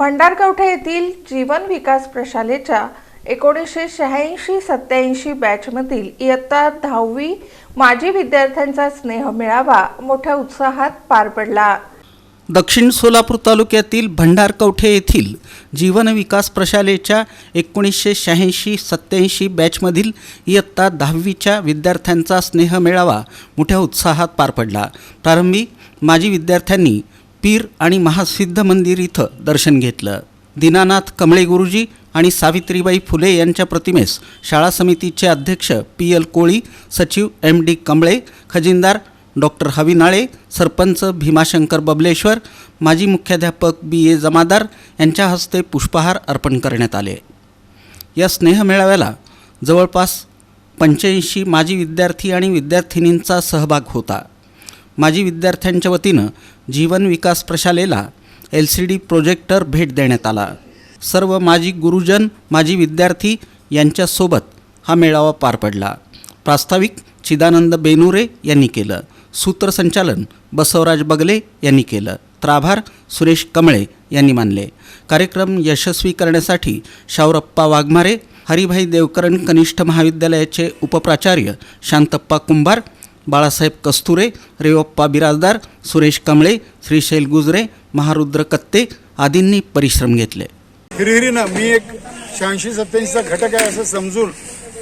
भंडारकवठे येथील जीवन विकास प्रशालेच्या एकोणीसशे शहाऐंशी सत्याऐंशी बॅचमधील इयत्ता दहावी माजी विद्यार्थ्यांचा स्नेह मेळावा मोठ्या उत्साहात पार पडला. दक्षिण सोलापूर तालुक्यातील भंडारकवठे येथील जीवन विकास प्रशालेच्या एकोणीसशे शहाऐंशी सत्याऐंशी बॅचमधील इयत्ता दहावीच्या विद्यार्थ्यांचा स्नेह मेळावा मोठ्या उत्साहात पार पडला. प्रारंभी माजी विद्यार्थ्यांनी पीर आणि महासिद्ध मंदिर इथं दर्शन घेतलं. दीनानाथ कमळे गुरुजी आणि सावित्रीबाई फुले यांच्या प्रतिमेस शाळा समितीचे अध्यक्ष पी एल कोळी सचिव एम डी कमळे खजिनदार डॉक्टर हविनाळे सरपंच भीमाशंकर बबलेश्वर माजी मुख्याध्यापक बी ए जमादार यांच्या हस्ते पुष्पहार अर्पण करण्यात आले. या स्नेहमेळाव्याला जवळपास पंच्याऐंशी माजी विद्यार्थी आणि विद्यार्थिनींचा सहभाग होता. माजी विद्यार्थ्यांच्या वतीनं जीवन विकास प्रशालेला एल सी डी प्रोजेक्टर भेट देण्यात आला. सर्व माजी गुरुजन माजी विद्यार्थी यांच्यासोबत हा मेळावा पार पडला. प्रास्ताविक चिदानंद बेनुरे यांनी केलं. सूत्रसंचालन बसवराज बगले यांनी केलं. त्राभार सुरेश कमळे यांनी मानले. कार्यक्रम यशस्वी करण्यासाठी शावरप्पा वाघमारे हरिभाई देवकरण कनिष्ठ महाविद्यालयाचे उपप्राचार्य शांतप्पा कुंभार बाळासाहेब कस्तुरे रेवप्पा बिराजदार सुरेश कमळे श्रीशैल गुजरे महारुद्र कत्ते आदींनी परिश्रम घेतले. हिरहिरीनं मी एक शहाऐंशी सत्याऐंशीचा घटक आहे असं समजून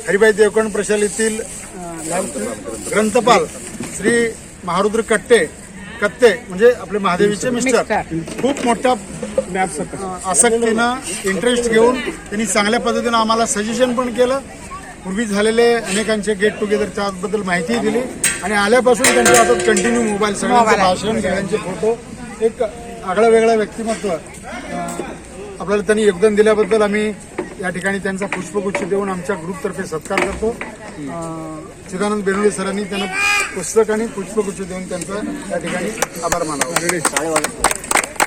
हरिबाई देवकण प्रशालेतील ग्रंथपाल श्री महारुद्र कट्टे कत्ते म्हणजे आपले महादेवीचे मिस्टर खूप मोठ्या आसक्तीनं इंटरेस्ट घेऊन त्यांनी चांगल्या पद्धतीनं आम्हाला सजेशन पण केलं. पूर्वी झालेले अनेकांचे गेट टुगेदर त्याबद्दल माहितीही दिली. आणि आल्यापासून त्यांच्या हातात कंटिन्यू मोबाईल सगळ्यांचं भाषण सगळ्यांचे फोटो एक आगळं वेगळं व्यक्तिमत्व आपल्याला त्यांनी योगदान दिल्याबद्दल आम्ही या ठिकाणी त्यांचा पुष्पगुच्छ देऊन आमच्या ग्रुपतर्फे सत्कार करतो. चिदानंद बेनोळे सरांनी त्यांना पुस्तक आणि पुष्पगुच्छ देऊन त्यांचा या ठिकाणी आभार मानावा